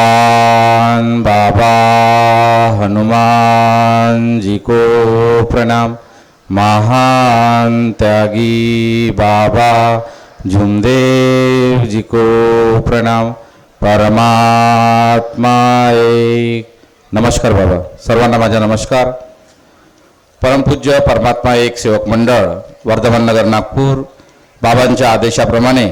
भगवान बाबा हनुमान जी को प्रणाम। महान त्यागी बाबा झुमदेव जी को प्रणाम। परमात्मा एक नमस्कार बाबा। सर्वांना माझा नमस्कार। परमपूज्य परमात्मा एक सेवक मंडळ वर्धमान नगर नागपूर बाबांच्या आदेशाप्रमाणे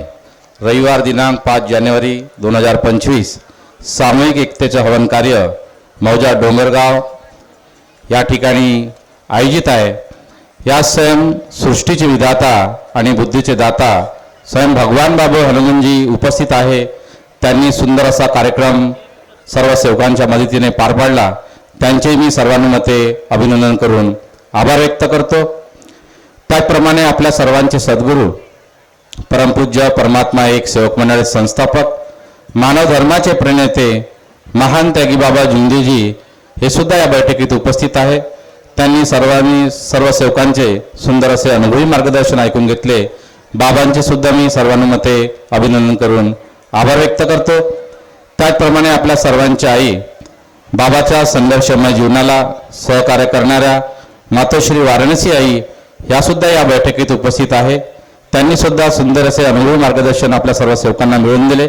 रविवार दिनांक पाच जानेवारी दोन हजार पंचवीस सामूहिक एकतेचं हवन कार्य मौजा डोंगरगाव या ठिकाणी आयोजित आहे. या स्वयं सृष्टीचे विधाता आणि बुद्धीचे दाता स्वयं भगवान बाबू हनुमानजी उपस्थित आहे. त्यांनी सुंदर असा कार्यक्रम सर्व सेवकांच्या मदतीने पार पाडला. त्यांचे मी सर्वानुमते अभिनंदन करून आभार व्यक्त करतो. त्याचप्रमाणे आपल्या सर्वांचे सद्गुरू परमपूज्य परमात्मा एक सेवक मंडळ संस्थापक मानव धर्माचे प्रणेते महान त्यागी बाबा झुंदेजी हे सुद्धा या बैठकीत उपस्थित आहे. त्यांनी सर्वांनी सर्व सेवकांचे सुंदर असे अनुभवी मार्गदर्शन ऐकून घेतले. बाबांचे सुद्धा मी सर्वानुमते अभिनंदन करून आभार व्यक्त करतो. त्याचप्रमाणे आपल्या सर्वांची आई बाबाच्या संघर्षमय जीवनाला सहकार्य करणाऱ्या मातोश्री वाराणसी आई या सुद्धा या बैठकीत उपस्थित आहे. त्यांनी सुद्धा सुंदर असे अनुभवी मार्गदर्शन आपल्या सर्व सेवकांना मिळवून दिले.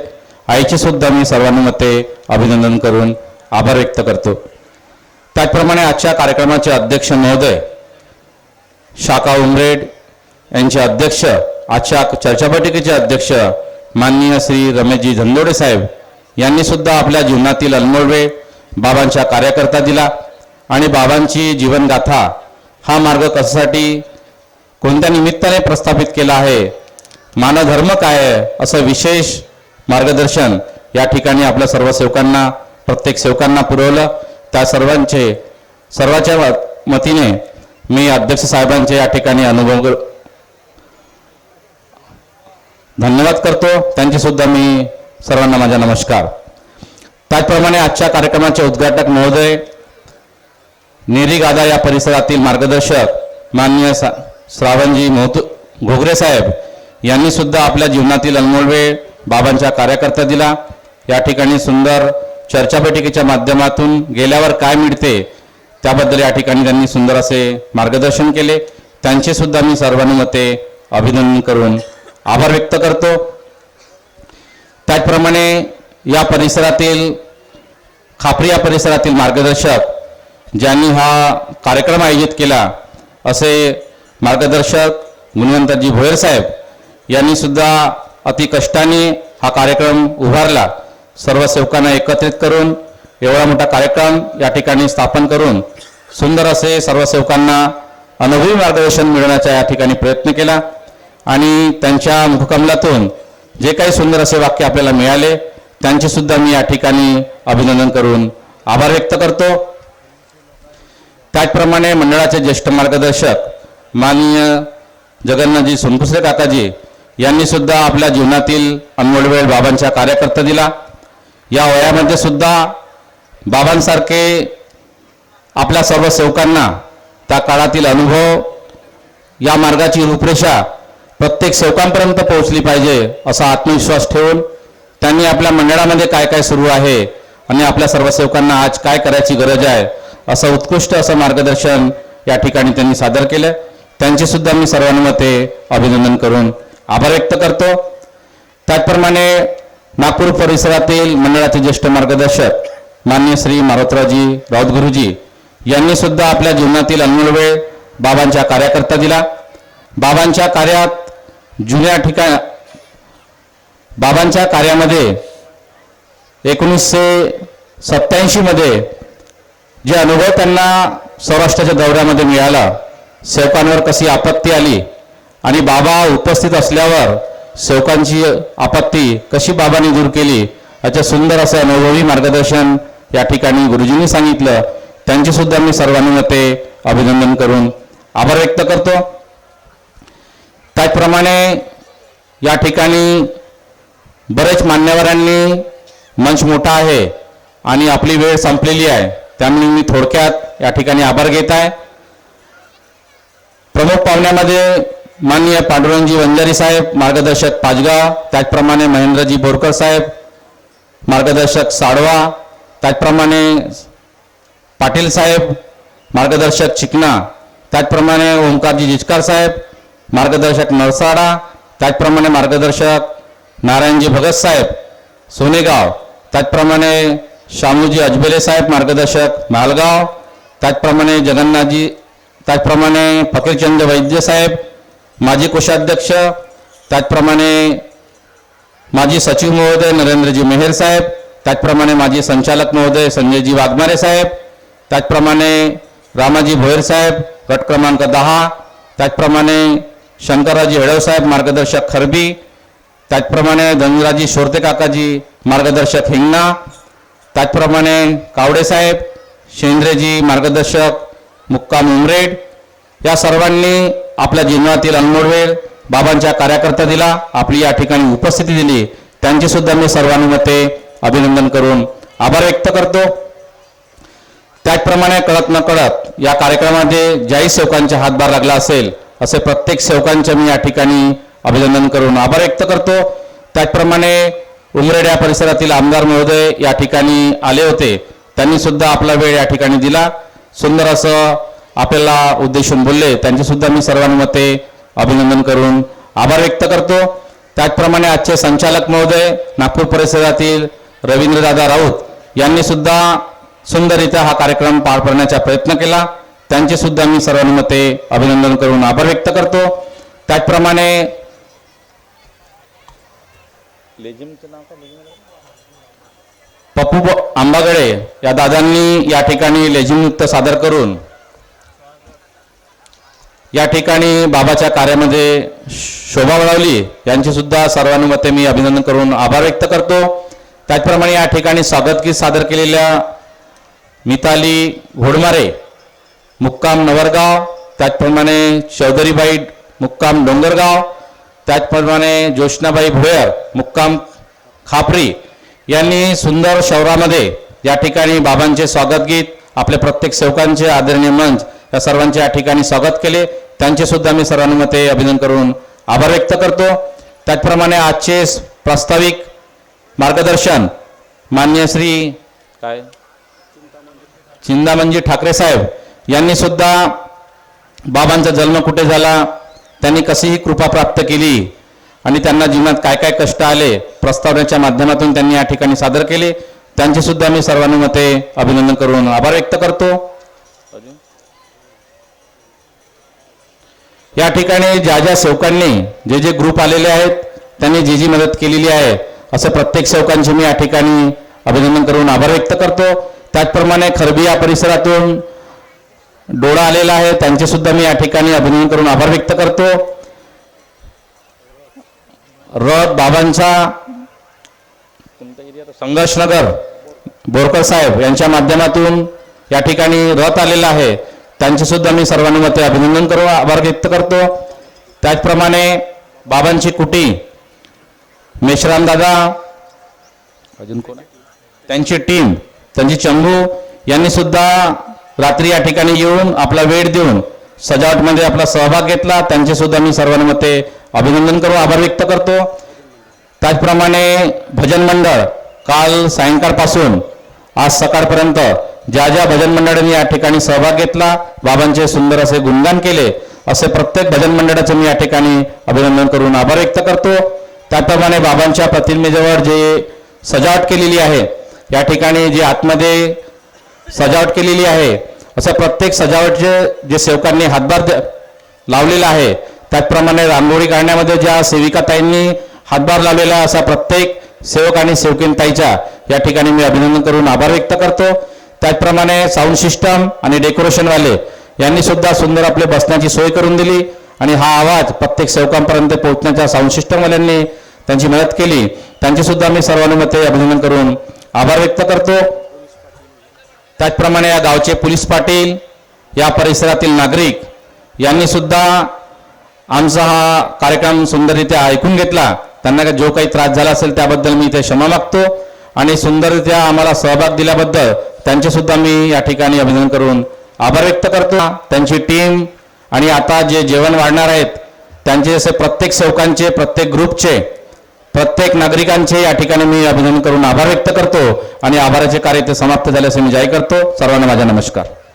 आईचे सुद्धा मी सर्वांमध्ये अभिनंदन करून आभार व्यक्त करतो. त्याचप्रमाणे आजच्या कार्यक्रमाचे अध्यक्ष महोदय शाखा उमरेड यांचे अध्यक्ष आजच्या चर्चा बैठकीचे अध्यक्ष माननीय श्री रमेशजी धंदोडे साहेब यांनी सुद्धा आपल्या जीवनातील अनमोल वेळ बाबांच्या कार्यकर्ता दिला आणि बाबांची जीवनगाथा हा मार्ग कशासाठी कोणत्या निमित्ताने प्रस्थापित केला आहे? मानधर्म काय आहे? असं विशेष मार्गदर्शन या ठिकाणी आपल्या सर्व सेवकांना प्रत्येक सेवकांना पुरवलं. त्या सर्वांचे सर्वाच्या मतीने मी अध्यक्ष साहेबांचे या ठिकाणी अनुभव धन्यवाद करतो. त्यांचे सुद्धा मी सर्वांना माझा नमस्कार. त्याचप्रमाणे आजच्या कार्यक्रमाचे उद्घाटक महोदय नेरीगादा या परिसरातील मार्गदर्शक माननीय श्रावणजी मोहतू घोगरे साहेब यांनी सुद्धा आपल्या जीवनातील अनमोल वेळ बाबांच्या कार्यकर्ता दिला. या ठिकाणी सुंदर चर्चा बैठकीच्या माध्यमातून गेल्यावर काय मिळते त्याबद्दल या ठिकाणी त्यांनी सुंदर असे मार्गदर्शन केले. त्यांचे सुद्धा मी सर्वानुमते अभिनंदन करून आभार व्यक्त करतो. त्याचप्रमाणे या परिसरातील खापरी या परिसरातील मार्गदर्शक ज्यांनी हा कार्यक्रम आयोजित केला असे मार्गदर्शक गुणवंतजी भोयर साहेब यांनी सुद्धा अति कष्टाने हा कार्यक्रम उभारला. सर्व सेवकांना एकत्रित करून एवढा मोठा कार्यक्रम या ठिकाणी स्थापन करून सुंदर असे सर्व सेवकांना अनुभवी मार्गदर्शन मिळवण्याचा या ठिकाणी प्रयत्न केला आणि त्यांच्या मुखकमलातून जे काही सुंदर असे वाक्य आपल्याला मिळाले त्यांचे सुद्धा मी या ठिकाणी अभिनंदन करून आभार व्यक्त करतो. त्याचप्रमाणे मंडळाचे ज्येष्ठ मार्गदर्शक माननीय जगन्नाथजी सोनपुसरे काकाजी यांनी सुद्धा आपल्या जीवनातील अनमोल वेळ बाबांच्या कार्यकर्ता दिला. या वयामध्ये सुद्धा बाबांसारखे आपल्या सर्व सेवकांना त्या काळातील अनुभव या मार्गाची रूपरेषा प्रत्येक सेवकांपर्यंत पोहोचली पाहिजे असा आत्मविश्वास ठेवून त्यांनी आपल्या मंडळामध्ये काय काय सुरू आहे आणि आपल्या सर्व सेवकांना आज काय करायची गरज आहे असं उत्कृष्ट असं मार्गदर्शन या ठिकाणी त्यांनी सादर केलं. त्यांचे सुद्धा मी सर्वांमध्ये अभिनंदन करून आभार व्यक्त करतो. त्याचप्रमाणे नागपूर परिसरातील मंडळाचे ज्येष्ठ मार्गदर्शक मान्य श्री मारुतरावजी राऊतगुरुजी यांनी सुद्धा आपल्या जीवनातील अनमोल वेळ बाबांच्या कार्यकर्ता दिला. बाबांच्या कार्यात जुन्या ठिकाण बाबांच्या कार्यामध्ये एकोणीसशे सत्याऐंशीमध्ये जे अनुभव त्यांना सौराष्ट्राच्या दौऱ्यामध्ये मिळाला सेवकांवर कशी आपत्ती आली आणि बाबा उपस्थित असल्यावर सेवकांची आपत्ती कशी बाबांनी दूर केली याचं सुंदर असं अनुभवी मार्गदर्शन या ठिकाणी गुरुजींनी सांगितलं. त्यांचे सुद्धा मी सर्वांनुमते अभिनंदन करून आभार व्यक्त करतो. त्याचप्रमाणे या ठिकाणी बरेच मान्यवरांनी मंच मोठा आहे आणि आपली वेळ संपलेली आहे त्यामुळे मी थोडक्यात या ठिकाणी आभार घेत आहे. प्रमुख पाहुण्यामध्ये माननीय पांडुरंगजी वंजारी साहेब मार्गदर्शक पाचगाव त्याचप्रमाणे महेंद्रजी बोरकर साहेब मार्गदर्शक साडवा त्याचप्रमाणे पाटील साहेब मार्गदर्शक चिकना त्याचप्रमाणे ओंकारजी जिचकार साहेब मार्गदर्शक नरसाडा त्याचप्रमाणे मार्गदर्शक नारायणजी भगत साहेब सोनेगाव त्याचप्रमाणे शामूजी अजबेले साहेब मार्गदर्शक मालगाव त्याचप्रमाणे जगन्नाथजी त्याचप्रमाणे फकीरचंद वैद्य साहेब माजी कोषाध्यक्ष त्याचप्रमाणे माजी सचिव महोदय नरेंद्रजी मेहेर साहेब त्याचप्रमाणे माजी संचालक महोदय संजयजी वाघमारे साहेब त्याचप्रमाणे रामाजी भोयर साहेब गट क्रमांक दहा त्याचप्रमाणे शंकरराजी हेडव साहेब मार्गदर्शक खरबी त्याचप्रमाणे धनराजी शोरते काकाजी मार्गदर्शक हिंगणा त्याचप्रमाणे कावडे साहेब शेंद्रेजी मार्गदर्शक मुक्काम उमरेड या सर्वांनी आपल्या जीवनातील अनमोल वेळ बाबांच्या कार्यकर्ता दिला आपली या ठिकाणी उपस्थिती दिली. त्यांचे सुद्धा मी सर्वानुमते अभिनंदन करून आभार व्यक्त करतो. त्याचप्रमाणे कळत न कळत या कार्यक्रमामध्ये ज्याही सेवकांचा हातभार लागला असेल असे प्रत्येक सेवकांचे मी या ठिकाणी अभिनंदन करून आभार व्यक्त करतो. त्याचप्रमाणे उमरेड या परिसरातील आमदार महोदय या ठिकाणी आले होते. त्यांनी सुद्धा आपला वेळ या ठिकाणी दिला. सुंदर असं आपल्याला उद्देशून बोलले त्यांचे सुद्धा मी सर्वांमते अभिनंदन करून आभार व्यक्त करतो. त्याचप्रमाणे आजचे संचालक महोदय नागपूर परिसरातील रवींद्रदादा राऊत यांनी सुद्धा सुंदररित्या हा कार्यक्रम पार पाडण्याचा प्रयत्न केला. त्यांचे सुद्धा मी सर्वांमते अभिनंदन करून आभार व्यक्त करतो. त्याचप्रमाणे पप्पू आंबागडे या दादांनी या ठिकाणी लेझिम नृत्य सादर करून या ठिकाणी बाबाच्या कार्यामध्ये शोभा मिळवली यांची सुद्धा सर्वानुमते मी अभिनंदन करून आभार व्यक्त करतो. त्याचप्रमाणे या ठिकाणी स्वागतगीत सादर केलेल्या मिताली घोडमारे मुक्काम नवरगाव त्याचप्रमाणे चौधरीबाई मुक्काम डोंगरगाव त्याचप्रमाणे ज्योत्स्नाबाई भोयर मुक्काम खापरी यांनी सुंदर शहरामध्ये या ठिकाणी बाबांचे स्वागतगीत आपले आपल्या प्रत्येक सेवकांचे आदरणीय मंच या सर्वांचे या ठिकाणी स्वागत केले. त्यांचे सुद्धा मी सर्वांमध्ये अभिनंदन करून आभार व्यक्त करतो. त्याचप्रमाणे आजचे प्रास्ताविक मार्गदर्शन मान्य श्री काय? चिंतामणजी ठाकरे साहेब यांनी सुद्धा बाबांचा जन्म कुठे झाला त्यांनी कशी ही कृपा प्राप्त केली आणि त्यांना जीवनात काय काय कष्ट आले प्रस्तावनेच्या माध्यमातून त्यांनी या ठिकाणी सादर केले त्यांचे सुद्धा मी सर्वानुमते अभिनंदन करून आभार व्यक्त करतो. या ठिकाणी ज्या ज्या सेवकांनी जे जे ग्रुप आलेले आहेत त्यांनी जी जी मदत केलेली आहे असं प्रत्येक सेवकांचे मी या ठिकाणी अभिनंदन करून आभार व्यक्त करतो. त्याचप्रमाणे खरबी या परिसरातून डोळा आलेला आहे त्यांचे सुद्धा मी या ठिकाणी अभिनंदन करून आभार व्यक्त करतो. रथ बाबांचा संघर्षनगर बोरकर साहेब यांच्या माध्यमातून या ठिकाणी रथ आलेला आहे. त्यांचे सुद्धा मी सर्वानुमते अभिनंदन करू आभार व्यक्त करतो. त्याचप्रमाणे बाबांची कुटी मेश्राम दादा अजून कोण? त्यांची टीम त्यांची चंबू यांनी सुद्धा रात्री या ठिकाणी येऊन आपला वेळ देऊन सजावटमध्ये आपला सहभाग घेतला. त्यांचे सुद्धा मी सर्वानुमते अभिनंदन करू आभार व्यक्त करतो. त्याचप्रमाणे भजन मंडळ काल सायंकाळपासून आज सकाळपर्यंत ज्या ज्या भजन मंडळांनी या ठिकाणी सहभाग घेतला बाबांचे सुंदर असे गुणगान केले असे प्रत्येक भजन मंडळाचे मी या ठिकाणी अभिनंदन करून आभार व्यक्त करतो. त्याप्रमाणे बाबांच्या प्रतिमेजवळ जे सजावट केलेली आहे या ठिकाणी जे आतमध्ये सजावट केलेली आहे असं प्रत्येक सजावटचे जे सेवकांनी हातभार लावलेला आहे त्याचप्रमाणे रांगोळी काढण्यामध्ये ज्या सेविकाताईंनी हातभार लावलेला असा प्रत्येक सेवक आणि सेवकीनताईच्या या ठिकाणी मी अभिनंदन करून आभार व्यक्त करतो. त्याचप्रमाणे साऊंड सिस्टम आणि डेकोरेशनवाले यांनी सुद्धा सुंदर आपले बसण्याची सोय करून दिली आणि हा आवाज प्रत्येक सेवकांपर्यंत पोहोचण्याच्या साऊंड सिस्टमवाल्यांनी त्यांची मदत केली. त्यांचे सुद्धा मी सर्वानुमते अभिनंदन करून आभार व्यक्त करतो. त्याचप्रमाणे या गावचे पोलीस पाटील या परिसरातील नागरिक यांनी सुद्धा आमचा हा कार्यक्रम सुंदररित्या ऐकून घेतला. त्यांना का जो काही त्रास झाला असेल त्याबद्दल मी इथे क्षमा मागतो आणि सुंदररित्या आम्हाला सहभाग दिल्याबद्दल त्यांचे सुद्धा मी या ठिकाणी अभिनंदन करून आभार व्यक्त करतो. त्यांची टीम आणि आता जे जेवण वाढणार आहेत त्यांचे असे प्रत्येक सेवकांचे प्रत्येक ग्रुपचे प्रत्येक नागरिकांचे या ठिकाणी मी अभिनंदन करून आभार व्यक्त करतो. आणि आभाराचे कार्य ते समाप्त झाल्याचे मी जाहीर करतो. सर्वांना माझा नमस्कार.